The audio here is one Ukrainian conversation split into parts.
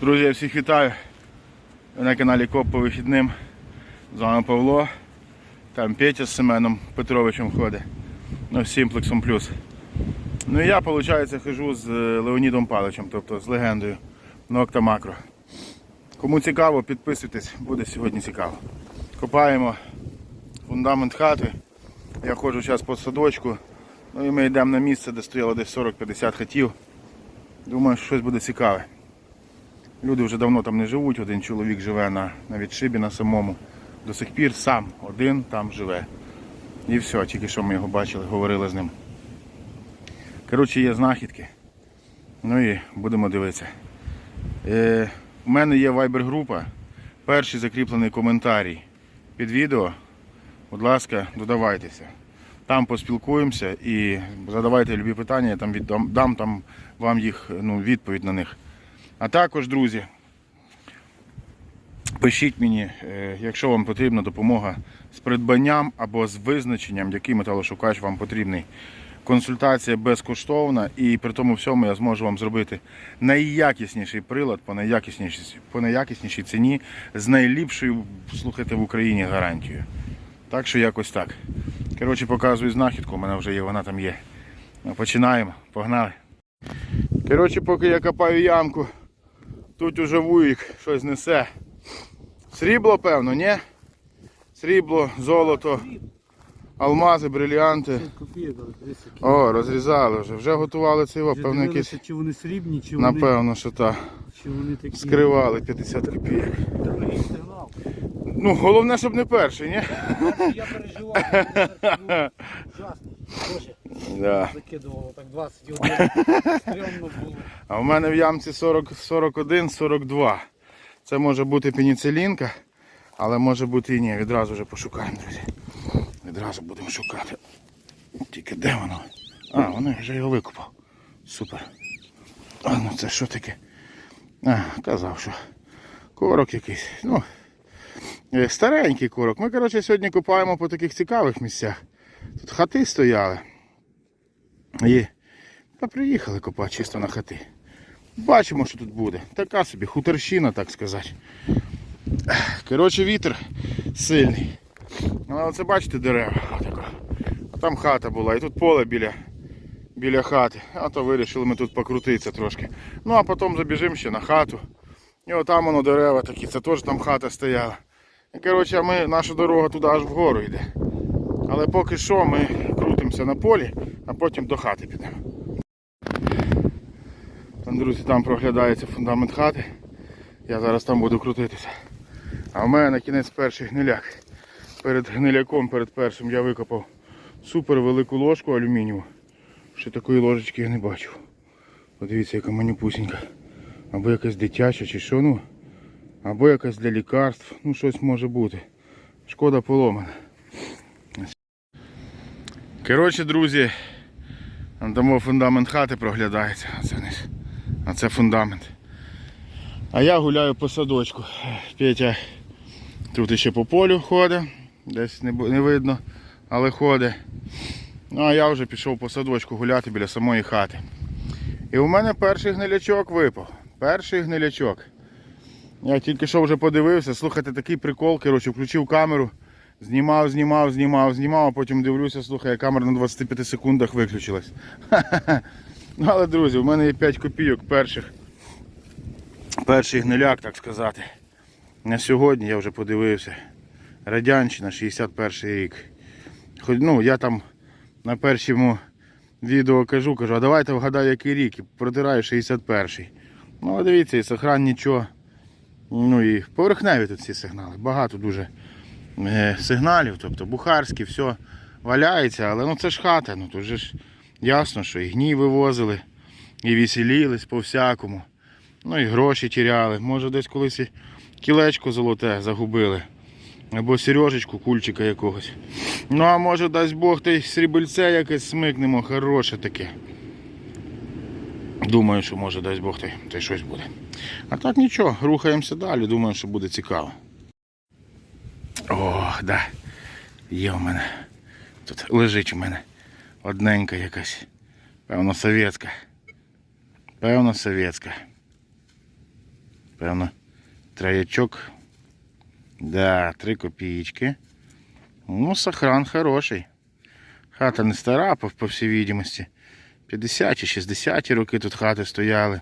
Друзі, я всіх вітаю. На каналі Коп по вихідним. З вами Павло. Там Петя з Семеном Петровичем ходить. Ну, з Сімплексом плюс. Ну і я, виходить, хожу з е, Леонідом Паличем, тобто з легендою Нокта Макро. Кому цікаво, підписуйтесь, буде сьогодні цікаво. Копаємо фундамент хати. Я ходжу зараз по садочку. Ну і ми йдемо на місце, де стояло десь 40-50 хатів. Думаю, що щось буде цікаве. Люди вже давно там не живуть, один чоловік живе на, на відшибі на самому. До сих пір сам один там живе. І все, тільки що ми його бачили, говорили з ним. Коротше, є знахідки. Ну і будемо дивитися. Е, у мене є вайбер-група. Перший закріплений коментарій під відео. Будь ласка, додавайтеся. Там поспілкуємося і задавайте любі питання, я там віддам дам там вам їх ну, відповідь на них. А також, друзі, пишіть мені, е, якщо вам потрібна допомога з придбанням або з визначенням, який металошукач вам потрібний. Консультація безкоштовна і при тому всьому я зможу вам зробити найякісніший прилад по найякіснішій, по найякіснішій ціні з найліпшою, слухайте, в Україні гарантією. Так що якось так. Коротше, показую знахідку, у мене вже є, вона там є. Починаємо, погнали. Коротше, поки я копаю ямку, тут уже вуїк щось несе. Срібло, певно, ні? Срібло, золото, алмази, бриліанти. О, розрізали вже. Вже готували це, його, певно, якісь. чи вони срібні, чи вони, Напевно, що так. чи вони такі. Скривали 50 копійок. Ну, головне, щоб не перший, ні? Я переживав, ужасний. Закидувало так 21. Стрьомно було. А в мене в ямці 40, 41, 42. Це може бути пеніцилінка, але може бути і ні. Відразу вже пошукаємо, друзі. Відразу будемо шукати. Тільки де воно? А, воно вже його викопав. Супер. А ну це що таке? А, казав, що корок якийсь. Ну, е, старенький корок. Ми, коротше, сьогодні копаємо по таких цікавих місцях. Тут хати стояли. І та приїхали копати чисто на хати. Бачимо, що тут буде. Така собі хуторщина, так сказати. Коротше, вітер сильний. Але оце бачите дерева. А там хата була. І тут поле біля, біля хати. А то вирішили ми тут покрутитися трошки. Ну а потім забіжимо ще на хату. І отам воно дерева такі, це теж там хата стояла. І коротше, ми, наша дорога туди аж вгору йде. Але поки що ми крутимося на полі, а потім до хати підемо. Там, друзі, там проглядається фундамент хати. Я зараз там буду крутитися. А в мене на кінець перший гниляк. Перед гниляком, перед першим я викопав супер велику ложку алюмінієву. Ще такої ложечки я не бачив. Подивіться, яка манюпусінька. Або якась дитяча чи що, ну. Або якась для лікарств. Ну щось може бути. Шкода поломана. Коротше, друзі, там фундамент хати проглядається. А це низ. А це фундамент. А я гуляю по садочку. Петя тут іще по полю ходить, десь не, не видно, але ходить. Ну а я вже пішов по садочку гуляти біля самої хати. І у мене перший гнилячок випав. Перший гнилячок. Я тільки що вже подивився, слухайте, такий прикол, коротше, включив камеру, знімав, знімав, знімав, знімав, а потім дивлюся, слухай, камера на 25 секундах виключилась. Ну, але, друзі, у мене є 5 копійок перших. Перший гниляк, так сказати. На сьогодні я вже подивився. Радянщина, 61 рік. Хоч, ну, я там на першому відео кажу, кажу, а давайте вгадай, який рік. І протираю 61-й. Ну, дивіться, і сохран нічого. Ну і поверхневі тут ці сигнали. Багато дуже е, сигналів, тобто бухарські, все валяється, але ну це ж хата, ну тут же ж ясно, що і гній вивозили, і веселілись по-всякому. Ну і гроші тіряли. Може десь колись і кілечко золоте загубили. Або сережечку, кульчика якогось. Ну а може дасть Бог та й срібельце якесь смикнемо, хороше таке. Думаю, що може дасть Бог та й, щось буде. А так нічого, рухаємося далі, думаю, що буде цікаво. О, да. Є у мене. Тут лежить у мене одненька якась. Певно, совєтська. Певно, совєтська. Певно, троячок. Да, три копійки. Ну, сохран хороший. Хата не стара, по, по всій відомості. 50 чи 60 роки тут хати стояли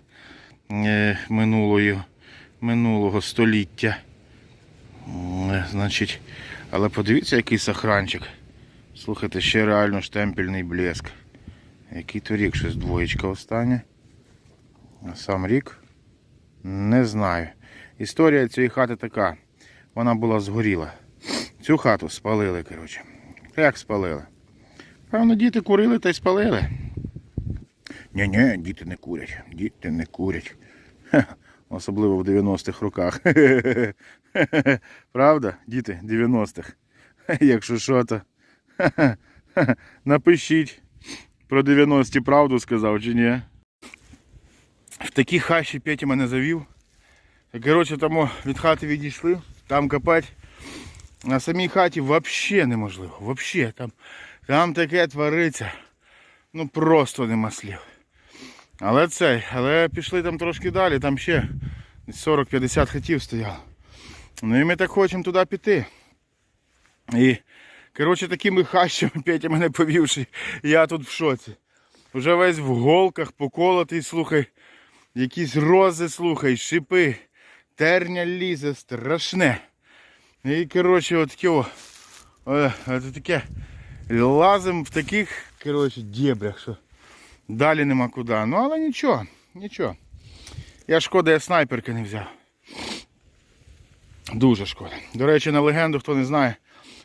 е, минулої, минулого століття. Е, Значить, але подивіться, який сохранчик. Слухайте, ще реально штемпельний блеск. Який то рік щось двоєчка остання. Сам рік не знаю. Історія цієї хати така. Вона була згоріла. Цю хату спалили, коротше. Як спалили? Певно, діти курили та й спалили. Ні-ні, діти не курять. Діти не курять. Ха, Особливо в 90-х роках. Правда, діти 90-х. Якщо що, то напишіть про 90-ті правду сказав чи ні. В такі хащі Петя мене завів. Коротше, там від хати відійшли, там копати. На самій хаті взагалі неможливо. Взагалі, там, там таке твориться. Ну просто нема слів. Але цей, але пішли там трошки далі, там ще 40-50 хатів стояло. Ну і ми так хочемо туди піти. І, коротше, такими хащами Петя мене повівши, я тут в шоці. Уже весь в голках поколотий, слухай, якісь рози, слухай, шипи, терня лізе, страшне. І, коротше, от таке, о, е, це таке, лазим в таких, коротше, дєбрях, що далі нема куди. Ну, але нічого, нічого. Я шкода, я снайперки не взяв. Дуже шкода. До речі, на легенду, хто не знає,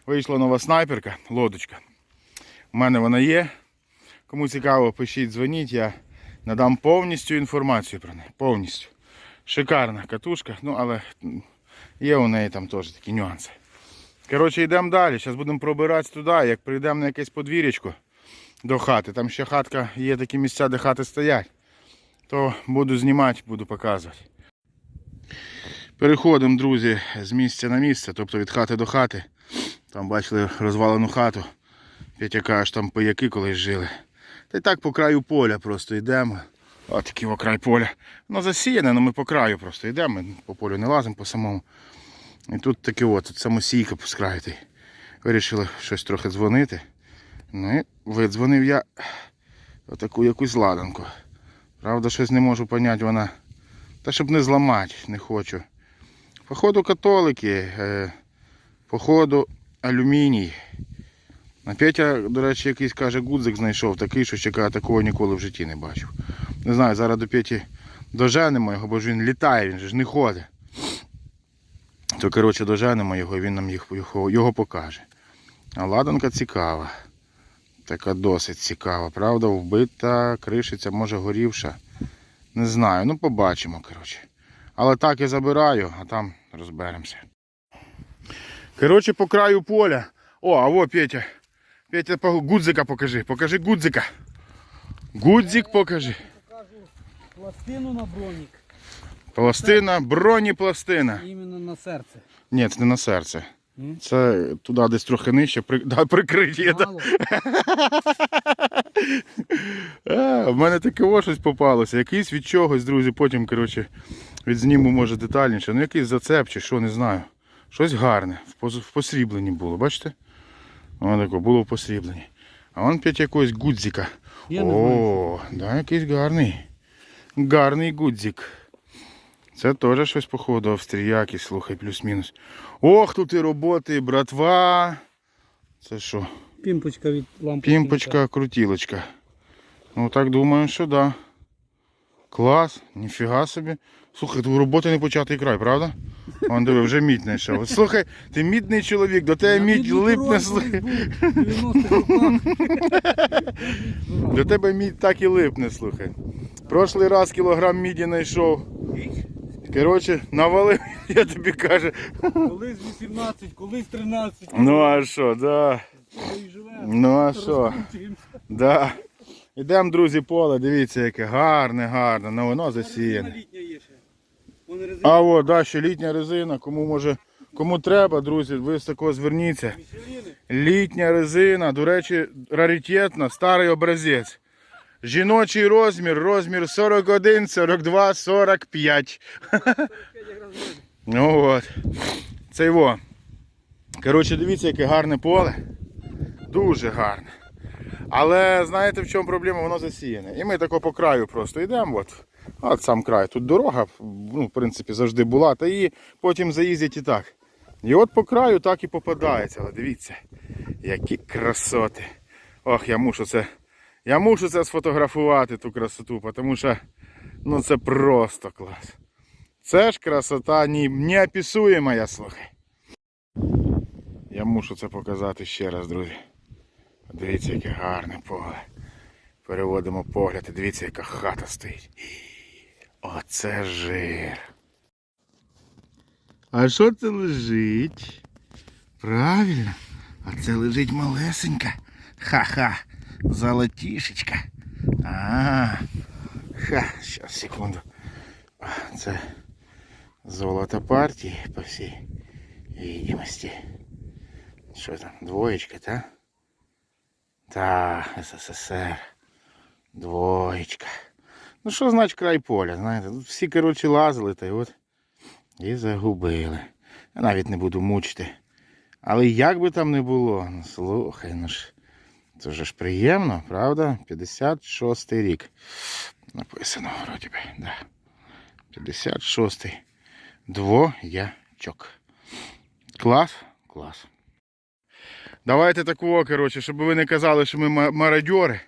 вийшла нова снайперка, лодочка. У мене вона є. Кому цікаво, пишіть, дзвоніть, я надам повністю інформацію про неї. Повністю. Шикарна катушка, ну але є у неї там теж такі нюанси. Коротше, йдемо далі. Зараз будемо пробиратися туди. Як прийдемо на якесь подвір'ячко до хати, там ще хатка, є такі місця, де хати стоять, то буду знімати, буду показувати. Переходимо, друзі, з місця на місце, тобто від хати до хати. Там бачили розвалену хату. Петя каже, там пияки колись жили. Та й так по краю поля просто йдемо. Ось такий о край поля. Воно засіяне, але ми по краю просто йдемо. Ми по полю не лазимо по самому. І тут таке от, тут самосійка краю. Вирішили щось трохи дзвонити. Ну і видзвонив я отаку якусь ладанку. Правда, щось не можу поняти, вона. Та щоб не зламати, не хочу. Походу католики, е, походу алюміній. Петя, до речі, якийсь каже, гудзик знайшов, такий, що ще такого ніколи в житті не бачив. Не знаю, зараз до Петі доженемо його, бо ж він літає, він же ж не ходить. То, коротше, доженемо його, і він нам їх, його, його покаже. А ладанка цікава. Така досить цікава, правда, вбита, кришиця, може горівша. Не знаю, ну побачимо, коротше. Але так я забираю, а там розберемося. Коротше, по краю поля. О, а во Петя. Петя, гудзика покажи. Покажи гудзика. Гудзик покажи. Покажу пластину на бронік. Пластина, бронепластина. Іменно на серце. Ні, це не на серце. Це туди десь трохи нижче, при... да, прикриття. Да. В мене таке о щось попалося. Якийсь від чогось, друзі, потім, коротше, відзніму, може, детальніше. Ну якийсь зацеп чи що, не знаю. Щось гарне. В, посрібленні було, бачите? Воно таке було в посрібленні. А вон п'ять якогось гудзика. Я. О, да, якийсь гарний. Гарний гудзик. Це теж щось, походу, австріяки, слухай, плюс-мінус. Ох, тут і роботи, братва. Це що? Пімпочка від лампи. Пімпочка, крутілочка. Ну так думаю, що да. Клас, ніфіга собі. Слухай, тут роботи не початий край, правда? Вон диви, вже мідь знайшов. Слухай, ти мідний чоловік, до тебе мідь липне. слухай. До тебе мідь так і липне, слухай. Прошлий раз кілограм міді знайшов. Коротше, навалив, я тобі кажу. Колись 18, колись 13. Ну а що, да. Ну а що? Да. Ідемо, друзі, поле, дивіться, яке гарне, гарне, ну воно засіяне. літня є ще. Вон резина. А от, да, ще літня резина, кому може, кому треба, друзі, ви з такого зверніться. Літня резина, до речі, раритетна, старий образець. Жіночий розмір, розмір 41, 42, 45. Ну от. Це його. Коротше, дивіться, яке гарне поле. Дуже гарне. Але знаєте в чому проблема? Воно засіяне. І ми тако по краю просто йдемо. От, от сам край. Тут дорога, ну, в принципі, завжди була, та її потім заїздять і так. І от по краю так і попадається. Але дивіться, які красоти. Ох, я мушу це. Я мушу це сфотографувати, ту красоту, тому що ну це просто клас. Це ж красота неописуєма, слухай. Я мушу це показати ще раз, друзі. Дивіться, яке гарне поле. Переводимо погляд і дивіться, яка хата стоїть. Оце жир. А що це лежить? Правильно. А це лежить малесенька. Ха-ха. Золотішечка. А. Ха, зараз, секунду. А, Це золото партії по всій видимості. Що там, двоєчка, та? Та, СССР. Двоєчка. Ну що значить край поля, знаєте? Тут всі, коротше, лазили та й от і загубили. Я навіть не буду мучити. Але як би там не було, ну слухай, ну ж. Це ж приємно, правда? 56-й рік. Написано, вроді би, да. 56-й. Двоячок. Клас? Клас. Давайте такого, коротше, щоб ви не казали, що ми ма- мародьори.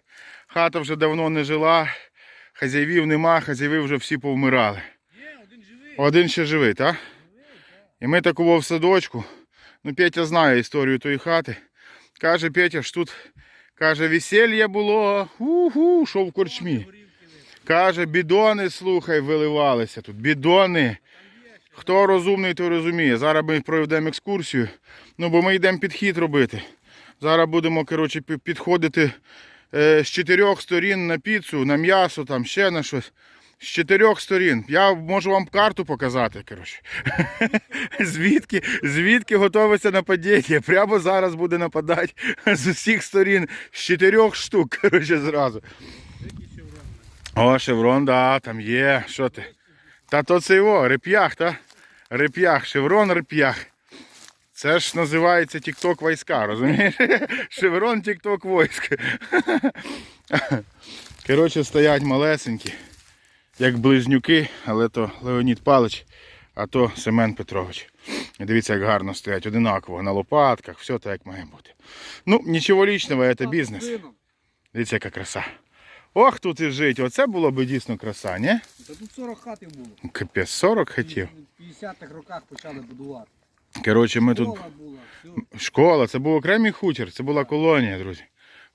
Хата вже давно не жила, хазяївів нема, хазяїви вже всі повмирали. Один ще живий, так? І ми такого в садочку. Ну, Петя знає історію тої хати. Каже, Петя ж тут, каже, весілля було, уху, що в корчмі. Каже, бідони, слухай, виливалися тут. Бідони. Хто розумний, той розуміє. Зараз ми проведемо екскурсію. Ну, бо ми йдемо підхід робити. Зараз будемо, коротше, підходити з чотирьох сторін на піцу, на м'ясо, там ще на щось. З чотирьох сторін. Я можу вам карту показати, коротше. Звідки, звідки готується нападіння. Прямо зараз буде нападати з усіх сторін, з чотирьох штук, коротше, зразу. О, шеврон, да, там є. Що ти? Та то це його, реп'ях, та? Реп'ях, шеврон, реп'ях. Це ж називається Тік-Ток війська, розумієш? Шеврон Тік-Ток військ. Коротше, стоять малесенькі, як близнюки, але то Леонід Палич, а то Семен Петрович. І дивіться, як гарно стоять, одинаково, на лопатках, все так, як має бути. Ну, нічого лічного, це бізнес. Дивіться, яка краса. Ох, тут і жить. Оце було б дійсно краса, ні? Та тут 40 хатів було. Капець, 40 хотів. В 50-х роках почали будувати. Коротше, ми тут. Школа це був окремий хутір, це була колонія, друзі.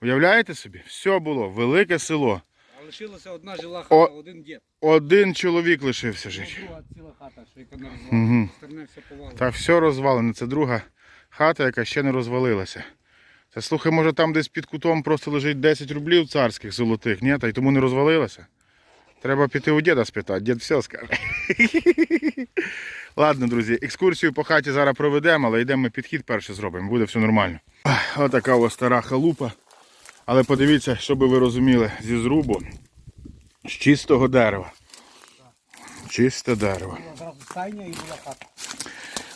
Уявляєте собі? Все було, велике село. А лишилася одна жила О. хата, один дід. Один чоловік лишився жити. Друга ціла хата, що яка не розвалена. Все повалено. Та все розвалене. Це друга хата, яка ще не розвалилася. Та слухай, може там десь під кутом просто лежить 10 рублів царських золотих, ні? Та й тому не розвалилася. Треба піти у діда спитати, дід все скаже. Ладно, друзі, екскурсію по хаті зараз проведемо, але йдемо ми підхід перше зробимо, буде все нормально. Ах, Отака ось стара халупа. Але подивіться, щоб ви розуміли, зі зрубу з чистого дерева. Чисте дерево.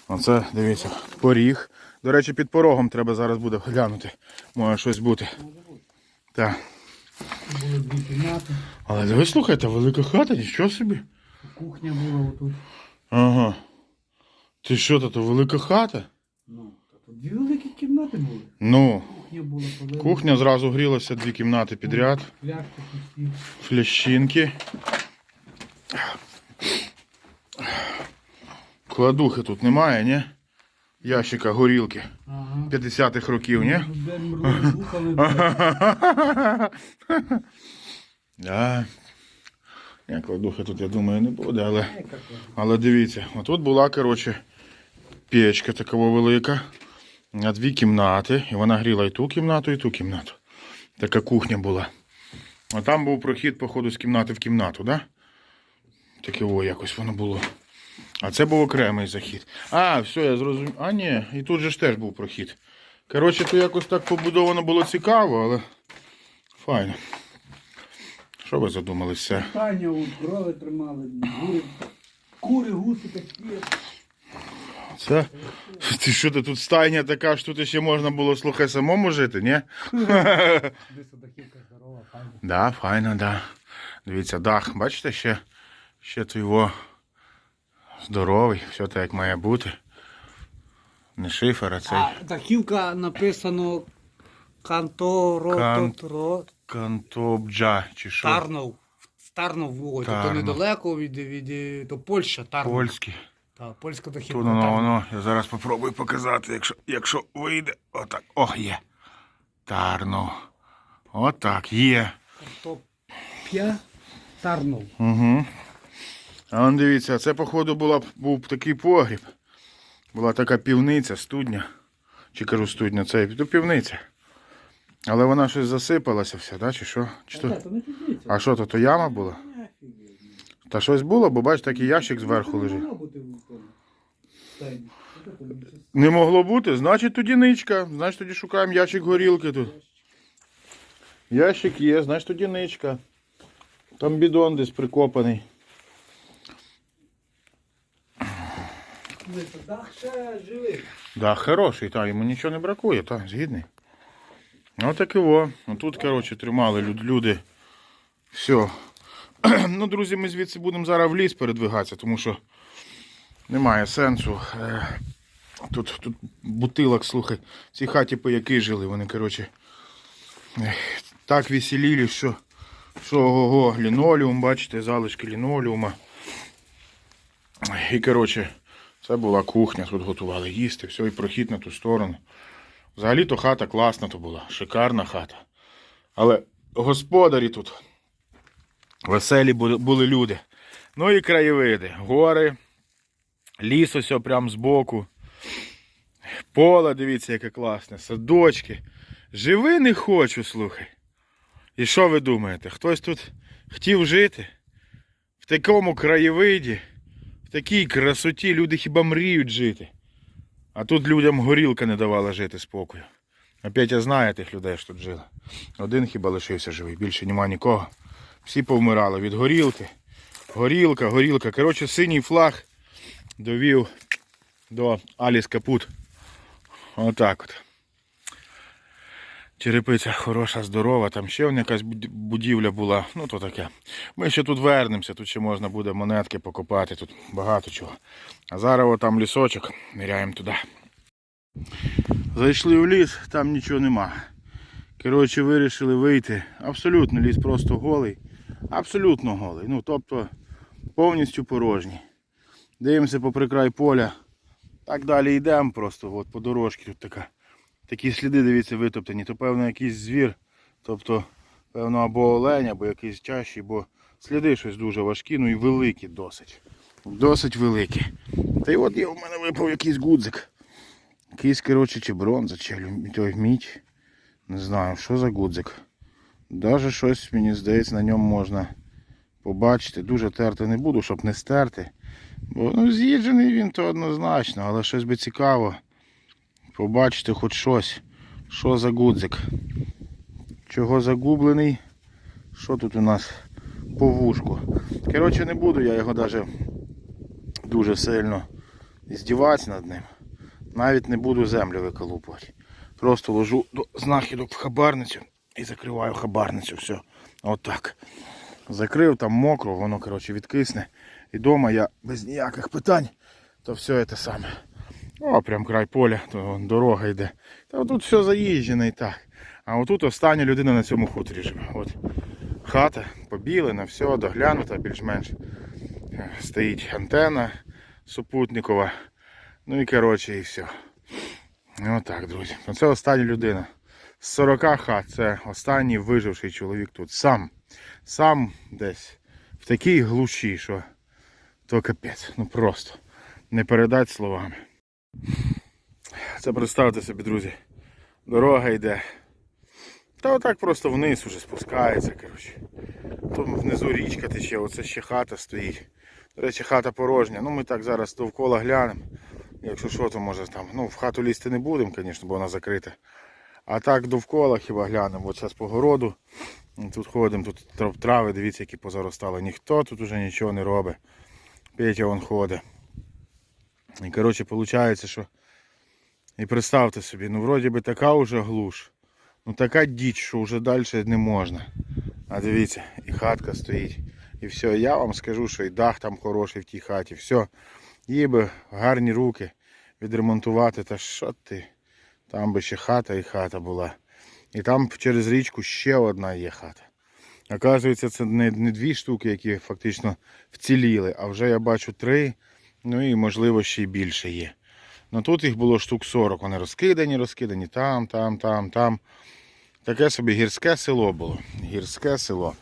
Оце, дивіться, поріг. До речі, під порогом треба зараз буде глянути. Може щось бути. Так. Були дві кімнати, Але ви слухайте, велика хата, нічого собі. кухня була отут. Ага. Ти що, то, то велика хата? Ну, тут дві великі кімнати були. Ну, Кухня була, полила. кухня зразу грілася дві кімнати підряд. Пусті. Флящинки. Кладухи тут немає, ні? Ящика горілки. Ага. 50-х років, ні? День. Да. Я тут, я думаю, не буде, але, але дивіться, отут була, коротше, печка така велика. На дві кімнати. І вона гріла і ту кімнату, і ту кімнату. Така кухня була. А там був прохід, походу, з кімнати в кімнату, да? Таке о, якось воно було. А це був окремий захід. А, все, я зрозумів. А, ні, і тут же ж теж був прохід. Коротше, то якось так побудовано було цікаво, але файно. Що ви задумалися? Таня, от, крови тримали. Кури, гуси такі. Це. Ти що ти тут стайня така, що тут ще можна було слухай самому жити, ні? Здорова, файна. Да, файно, да. Дивіться, дах, бачите, ще, ще то його здоровий, все так як має бути. Не шифер, а цей А дахівка написано Канторо Кан- кантобджа чи що? Тарнов. Тарнов, ой, то Тарнов. недалеко від, від, то Польща, Тарнов. Польський. Та, польська дахівка. Тут воно, Тарнов. воно. Я зараз попробую показати, якщо, якщо вийде. Отак. О, є. Тарно. Отак, є. Картоп'я Тарнов. Угу. А он дивіться, це, походу, була, був такий погріб. Була така півниця, студня. Чи кажу студня, це то півниця. Але вона щось засипалася вся, да? чи що? Чи то... то. А що то, то яма була? Та щось було, бо бач, такий ящик зверху лежить. Не могло бути, значить тоді ничка. Значить тоді шукаємо ящик горілки тут. Ящик є, значить тоді ничка. Там бідон десь прикопаний. Дах ще живий. Да, хороший, та, йому нічого не бракує, так, згідний. Ну так і во. Тут, коротше, тримали люди. Все. Ну, друзі, ми звідси будемо зараз в ліс передвигатися, тому що немає сенсу. Е, Тут, тут бутилок, слухай, в цій хаті пияки жили, вони, коротше, так веселілі, що, що ого, лінолеум, бачите, залишки лінолеума. І, коротше, це була кухня, тут готували їсти, все, і прохід на ту сторону. Взагалі-то хата класна то була, шикарна хата. Але господарі тут веселі були, люди. Ну і краєвиди. Гори, ліс ось прямо збоку. Поле, дивіться, яке класне, садочки. Живи не хочу, слухай. І що ви думаєте? Хтось тут хотів жити? В такому краєвиді? Такій красоті люди хіба мріють жити. А тут людям горілка не давала жити спокою. Опять я знаю тих людей, що тут жили. Один хіба лишився живий, більше нема нікого. Всі повмирали від горілки. Горілка, горілка. Коротше, синій флаг довів до Аліс Капут. Отак от. Черепиця хороша, здорова, там ще якась будівля була, ну то таке. Ми ще тут вернемося, тут ще можна буде монетки покопати, тут багато чого. А зараз там лісочок, ниряємо туди. Зайшли в ліс, там нічого нема. Коротше, вирішили вийти. Абсолютно ліс просто голий. Абсолютно голий. Ну, тобто повністю порожній. Дивимося попри край поля. Так далі йдемо просто, от по дорожці тут така. Такі сліди, дивіться, витоптані. То певно якийсь звір. Тобто, певно, або олень, або якийсь чащий, бо сліди щось дуже важкі, ну і великі досить. Досить великі. Та й от є в мене випав якийсь гудзик. Якийсь, коротше, чи бронза, чи мідь. Не знаю, що за гудзик. Даже щось, мені здається, на ньому можна побачити. Дуже терти не буду, щоб не стерти. Бо ну, з'їджений він то однозначно, але щось би цікаво. Побачити хоч щось. Що за гудзик? Чого загублений? Що тут у нас по вушку? Коротше, не буду я його навіть дуже сильно здіватися над ним. Навіть не буду землю виколупувати. Просто ложу до знахідок в хабарницю і закриваю хабарницю. Все. Отак. Закрив там мокро, воно коротше, відкисне. І вдома я без ніяких питань, то все це саме. О, прям край поля, то дорога йде. Та тут все заїжджене і так. А отут остання людина на цьому хуторі живе. От хата побілена, все, доглянута більш-менш. Е, Стоїть антенна супутникова. Ну і коротше, і все. Отак, друзі. Це остання людина. З 40 хат це останній виживший чоловік тут. Сам. Сам десь в такій глуші, що то капець. Ну просто не передати словами. Це представте собі, друзі. Дорога йде. Та отак просто вниз уже спускається, коротше. Тут внизу річка тече, оце ще хата стоїть. До речі, хата порожня. Ну ми так зараз довкола глянемо. Якщо що, то може там. Ну, в хату лізти не будемо, звісно, бо вона закрита. А так довкола хіба глянемо. От зараз по городу. Тут ходимо, тут трави, дивіться, які позаростали. Ніхто тут уже нічого не робить. Петя он ходить. І коротше, виходить, що. І представте собі, ну вроді би така вже глуш. Ну така діч, що вже далі не можна. А дивіться, і хатка стоїть. І все, я вам скажу, що і дах там хороший в тій хаті. Все. Їй би гарні руки відремонтувати. Та що ти? Там би ще хата і хата була. І там через річку ще одна є хата. Оказується, це не, не дві штуки, які фактично вціліли, а вже я бачу три, ну і можливо ще й більше є. Ну тут їх було штук 40, вони розкидані, розкидані там, там, там, там. Таке собі гірське село було. Гірське село.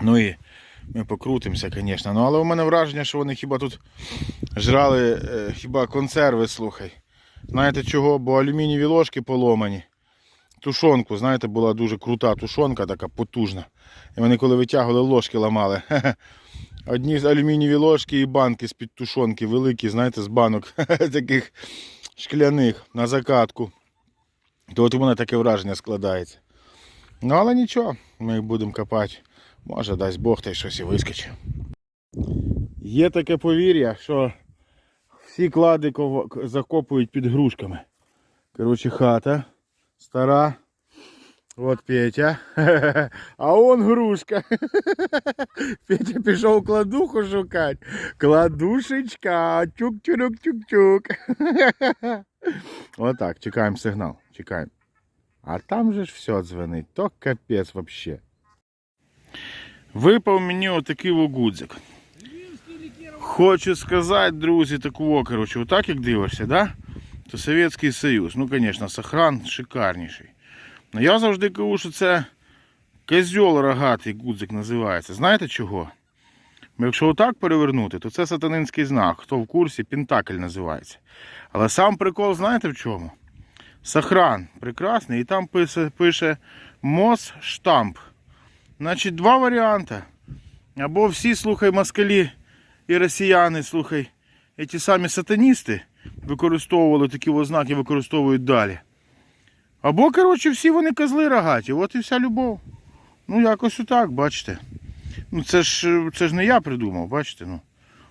Ну і ми покрутимося, звісно. Ну, але у мене враження, що вони хіба тут жрали е, хіба консерви, слухай. Знаєте чого? Бо алюмінієві ложки поломані. Тушонку, знаєте, була дуже крута тушонка, така потужна. І вони коли витягували, ложки ламали. Одні алюмінієві ложки і банки з-під тушонки, великі, знаєте, з банок таких шкляних на закатку. То от у мене таке враження складається. Ну, але нічого, ми їх будемо копати. Може, дасть Бог та й щось і вискочить. Є таке повір'я, що всі клади закопують під грушками. Коротше, хата стара. От Петя. А он грушка. Петя пішов кладуху шукати. Кладушечка. Чук-чук-чук-чук. Отак, чекаємо сигнал. Чекаємо. А там же ж все дзвонить. То капець вообще. Випав мені отакий вогудзик. Хочу сказати, друзі, такого, коротше, отак як дивишся, да? то Совєтський Союз. Ну, звісно, сохран шикарніший. Ну я завжди кажу, що це козьол рогатий гудзик називається. Знаєте чого? Якщо отак перевернути, то це сатанинський знак. Хто в курсі, Пентакль називається. Але сам прикол, знаєте в чому? Сохран прекрасний, і там пише, пише Мос штамп. Значить, два варіанти. Або всі, слухай, москалі і росіяни, слухай, і ті самі сатаністи використовували такі ознаки, використовують далі. Або, коротше, всі вони козли рогаті, от і вся любов. Ну, якось отак, бачите. Ну, це ж, це ж не я придумав, бачите. ну.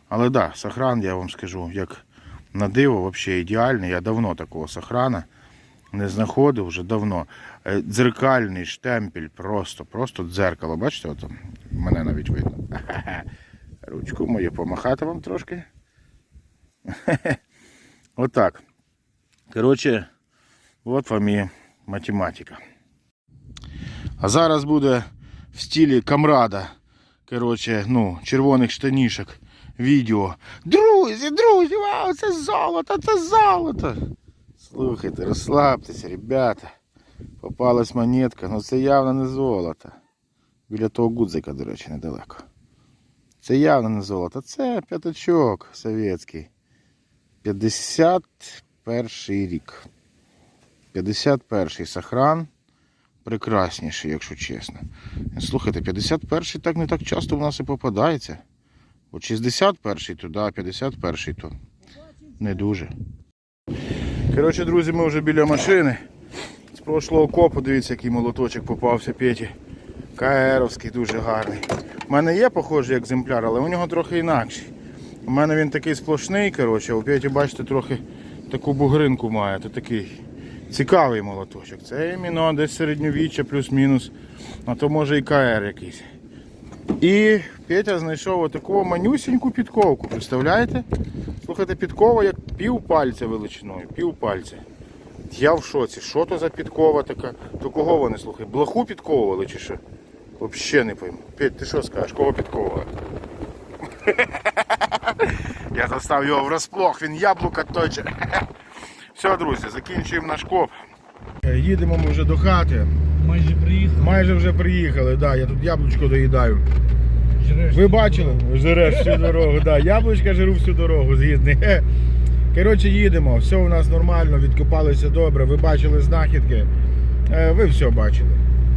Але да, сохран, я вам скажу, як на диво, взагалі ідеальний. Я давно такого сохрана не знаходив вже давно. Е, Дзеркальний штемпель, просто, просто дзеркало. Бачите, от мене навіть видно. Ручку мою помахати вам трошки. Отак. Коротше, от вам і математика. А зараз буде в стилі камрада. Коротше, ну, червоних штанішок. Відео. Друзі, друзі, вау, це золото, це золото. Слухайте, розслабтеся, ребята. Попалась монетка, ну це явно не золото. Біля того гудзика, до речі, недалеко. Це явно не золото, це п'ятачок совєтський. 51 рік. 51 сохран. Прекрасніший, якщо чесно. Слухайте, 51 так не так часто в нас і попадається. От 61 то да, 51 то не дуже. Коротше, друзі, ми вже біля машини. З прошлого копу, дивіться, який молоточок попався Петі. КРовський, дуже гарний. У мене є похожий екземпляр, але у нього трохи інакший. У мене він такий сплошний, коротше, у Петі, бачите, трохи таку бугринку має. То такий цікавий молоточок. Це іменно десь середньовіччя плюс-мінус. А то може і КР якийсь. І Петя знайшов отаку манюсіньку підковку. Представляєте? Слухайте, підкова як пів пальця величиною, пів пальця. Я в шоці. Що то за підкова така? То кого вони слухай? Блоху підковували чи що? Взагалі не пойму. Петь, ти що скажеш, кого підковували? Я застав його врасплох, він яблука точе. Все, друзі, закінчуємо наш коп. Їдемо ми вже до хати. Майже приїхав. Майже вже приїхали, да, я тут яблучко доїдаю. Ви бачили? Жереш всю дорогу, да. Яблучка жиру всю дорогу, згідний. Коротше, їдемо, все у нас нормально, відкопалися добре, ви бачили знахідки. Е, Ви все бачили.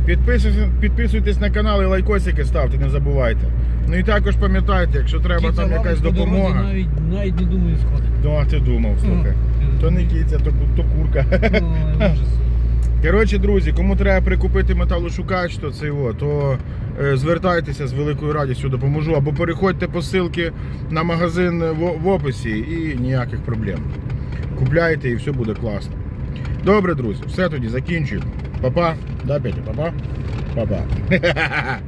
Підписуйтесь, підписуйтесь на канал і лайкосики ставте, не забувайте. Ну і також пам'ятайте, якщо треба там якась допомога. Навіть, навіть не думаю сходити. Ну, а ти думав, слухай. То не киця, то, то курка. Ой, ужас. Коротше, друзі, кому треба прикупити металошукач, то це його, то е, звертайтеся з великою радістю допоможу. Або переходьте по ссылці на магазин в, в описі і ніяких проблем. Купляйте і все буде класно. Добре, друзі, все тоді закінчуємо. Папа, да, Петя, папа? Папа.